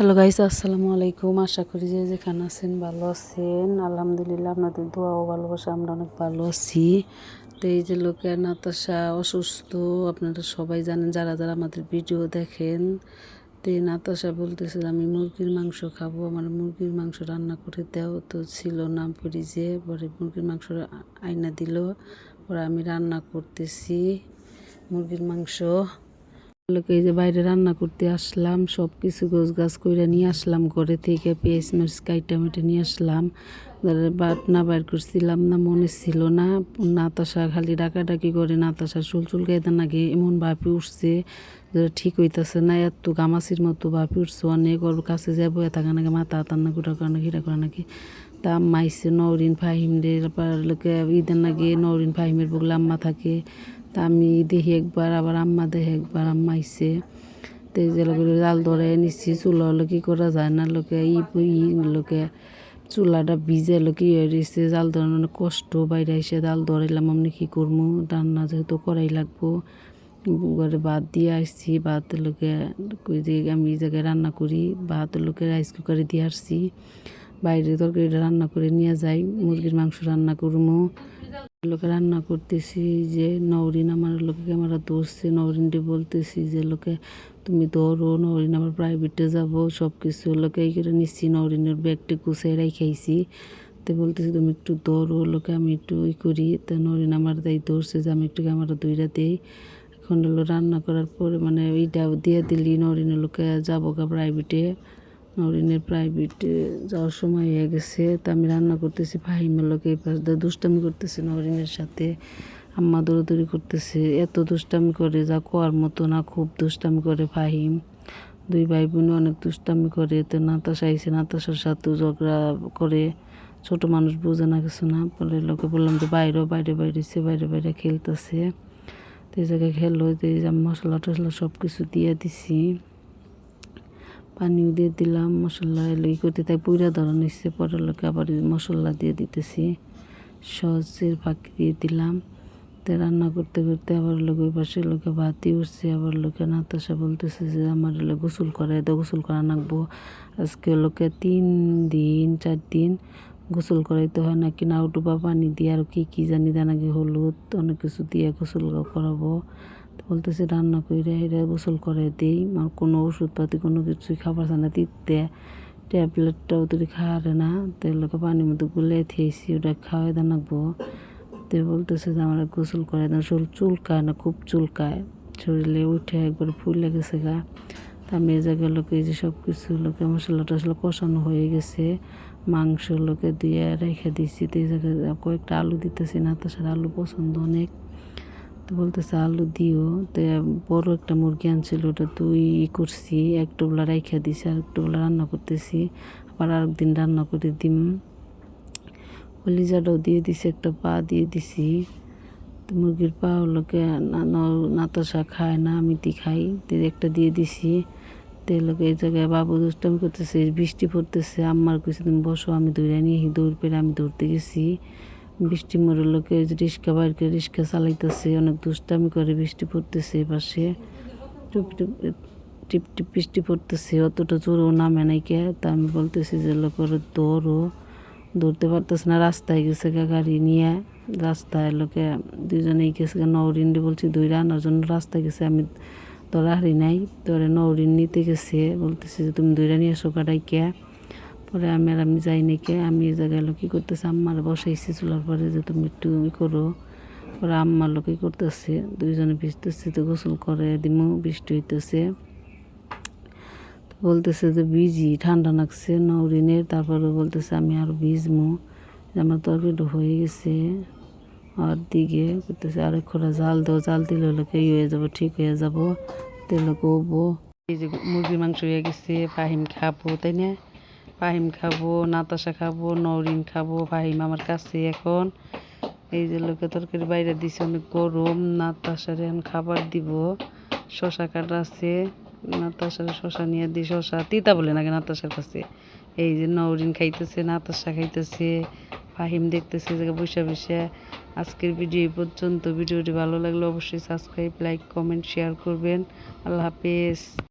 Hello guys, আসসালামু আলাইকুম। আশা করি যে যেখানে আছেন ভালো আছেন। আলহামদুলিল্লাহ আপনাদের দোয়া ও ভালোবাসা, আমরা অনেক ভালো আছি। তো এই যে লোকের নাতাশা, অসুস্থ, আপনারা সবাই জানেন, যারা যারা আমাদের ভিডিও দেখেন, তো এই নাতাশা বলতেছে আমি মুরগির মাংস খাব। আমার মুরগির মাংস রান্না করে দেও তো ছিল নাম ফ্রিজে। পরে মুরগির মাংস আয়না দিল, পরে আমি রান্না করতেছি মুরগির মাংস। লোকে যে বাইরে রান্না করতে আসলাম সব কিছু গোছ গাছ করে নিয়ে আসলাম, ঘরে থেকে পেঁয়াজ মাছ কাইটা, মেটে নিয়ে আসলাম। বাটনা বাইর করছিলাম না, মনে ছিল না। নাতাশা খালি ডাকাডাকি করে নাতাশা চুল চুল গাইতে নাকি এমন ভাবি উঠছে যে ঠিক হইতাছে না, এত গামাসির মতো ভাবি উঠছে। অনেক ওর কাছে যাব থাকা নাকি মাথা না গুটা করে নাকি, হিরা করে নাকি। তা মাইছে নরিন ফাহিম রে লোকে ঈদের নাকি নরিন ফাহিমের বগলে আম্মা থাকে। তা আমি দেখি একবার, আবার আম্মা দেখে একবার, আম্মা আইসে তো জাল ধরে নিচ্ছি চুলা হলে কি করা যায় না? লোকে ই লোকে চুলাটা ভিজে লোকে ইয়ে রয়েছে জাল ধরানো অনেক কষ্ট, বাইরে এসে জাল ধরাইলাম, আমি কী করব রান্না যেহেতু করাই লাগবো। ঘরে ভাত দিয়ে আসছি ভাত লোকে আমি এই জায়গায় রান্না করি, ভাত লোকে রাইস কুকারে দিয়ে আসছি। বাইরে তরকারিটা রান্না করে নিয়ে যাই, মুরগির মাংস রান্না করব লোকে রান্না করতেছি যে, নওরিন আমার লোকে ক্যামেরা ধরছে, নওরিনটি বলতেছি যে, লোকে তুমি ধরো, নওরিন আমার প্রাইভেটে যাব সব কিছু লোকে এই করে নিচ্ছি, নওরিনের ব্যাগটি গুছাই রাখাইছি। তো বলতেছি, তুমি একটু ধরো, লোকে আমি একটু ই করি। তো নরিন আমার তাই ধরছে যে, আমি একটু ক্যামেরা দইরা দিই। এখন হলো রান্না করার পরে মানে এইটা দিয়ে দিলি নরিনের লোকে যাব গা প্রাইভেটে নরিনের প্রাইভেটে যাওয়ার সময় হয়ে গেছে। তা আমি রান্না করতেছি, ফাহিমের লোক এই পাশ দুষ্টামি করতেছে নরিনের সাথে। আম্মা দৌড়াদৌড়ি করতেছে, এত দুষ্টামি করে, যা কোয়ার মতো না, খুব দুষ্টামি করে ফাহিম। দুই ভাই বোন অনেক দুষ্টামি করে তো নাতাশা আইসে নাতাশার সাথেও ঝগড়া করে। ছোট মানুষ বোঝে না কিছু না বলে লোকে বললাম যে বাইরেও বাইরে বাইরে সে বাইরে বাইরে খেলতেছে। তো এই জায়গায় খেলো এই যে মশলা টশলা সব কিছু দিয়ে দিছি। পানিও দিয়ে দিলাম, মশলা এলো ই করতে তাই পুরা ধরন এসছে পরের লোকে আবার মশলা দিয়ে দিতেছি। সসের ফাঁকি দিয়ে দিলাম। তো রান্না করতে করতে আবার লোক ওই পাশে লোকে ভাতি উঠছে, আবার লোকে নাতাশা বলতেছে যে আমার লোক গোসল করে তো গোসল করা নাকবো। আজকে লোকে তিন দিন, চার দিন গোসল করাইতে হয় নাকি নাউটুবা পানি দিয়ে আর কি, কী জানি দেয় নাকি হলুদ, অনেক কিছু দিয়ে গোসল করাবো। বলতেছে, রান্না করে এরা গোসল করে দিই আর কোনো ওষুধপাতি, কোনো কিছুই খাবার চায় না, দিতে। ট্যাবলেটটাও তো খাওয়ারে না। তেলকে পানির মধ্যে গুলে থেয়েছি ওটা খাওয়াই দেন রাখব তো বলতেছে যে, আমার গোসল করে দেন। শরীর চুলকায় না, খুব চুলকায়। শরীরে উঠে একবার ফুল লেগেছে গা। তা এই জায়গায় লোকে যে সব কিছু লোকে মশলা টশলা কষানো হয়ে গেছে। মাংস লোকে দিয়ে রেখে দিছি। তো এই জায়গায় কয়েকটা আলু দিতেছি, না তাছাড়া আলু পছন্দ অনেক। তো বলতেছে, আলু দিও। তো বড় একটা মুরগি আনছিল, ওটা তুই ই করছি, এক টোবলা রাইখা দিছি আর এক টোবলা রান্না করতেছি। আবার আরেকদিন রান্না করে দিম। কলিজাটাও দিয়ে দিছি, একটা পা দিয়ে দিছি। তো মুরগির পা হলোকে নাতাশা খায় না আমি তি খাই একটা দিয়ে দিছি। তেলকে এই জায়গায় বাবু দুষ্টামি করতেছে, বৃষ্টি পড়তেছে, আম্মার কিছু তুমি বসো, আমি দৌড়ে নিয়ে দৌড় পেরে আমি দৌড়তে গেছি। বৃষ্টি মরে লোকে রিক্সা বাইর করে রিক্সা চালাইতেছে, অনেক দুষ্টামি করে বৃষ্টি পড়তেছে পাশে। টুপ টিপ টিপ বৃষ্টি পড়তেছে, অতটা জোরও নামে নাই কে। তা আমি বলতেছি যে লোকের দৌড়ও দৌড়তে পারতেছে না, রাস্তায় গেছে গাড়ি নিয়ে। রাস্তায় লোকে দুজনেই গেছে নৌরিন্ডি বলছি, দৌড়ে আনার জন্য রাস্তায় গেছে, আমি তোরা হারি নাই তোরে নৌরিন নিতে গেছে, বলতেছে যে, তুমি দৌড়ে নিয়ে এসো কাটাই কে পরে আমি আর আমি যাই নাকি আমি এই জায়গায় কী করতেছে, আম্মার বসাইছি চুলার পরে যে তুমি একটু ই করো। পরে আম্মার লোক করতেছে, দুইজনে ভিজতেছে তো গোসল করে, দিমু, বৃষ্টি হইতেছে। বলতেছে যে বিজি ঠান্ডা লাগছে নৌরিনের তারপরে বলতেছে আমি আর ভিজমু। আমার তরকারিটা হয়ে গেছে, আর দিকে করতেছে আরেক খোলা জাল দাও, জাল দিলে লোকে ই হয়ে যাব, ঠিক হয়ে যাব, তেল কবো এই যে মুরগির মাংস হয়ে গেছে, ফাহিম খাব, তাই না? ফাহিম খাব, নাতাশা খাব, নরিন খাব ফাহিম আমার কাছে এখন। এই যে লোকে তরকারি বাইরে দিছে, অনেক গরম। নাতাশারে এখন খাবার দিব। শশা কাটা আছে। নাতাশার শশা নিয়ে দিই শশা। তিতা বলে নাকি নাতাশার কাছে? এই যে নরিন খাইতেছে, নাতাশা খাইতেছে। ফাহিম দেখতেছে যে বসে বসে। আজকের ভিডিও এই পর্যন্ত। ভিডিওটি ভালো লাগলে অবশ্যই সাবস্ক্রাইব লাইক কমেন্ট শেয়ার করবেন। আল্লাহ হাফেজ।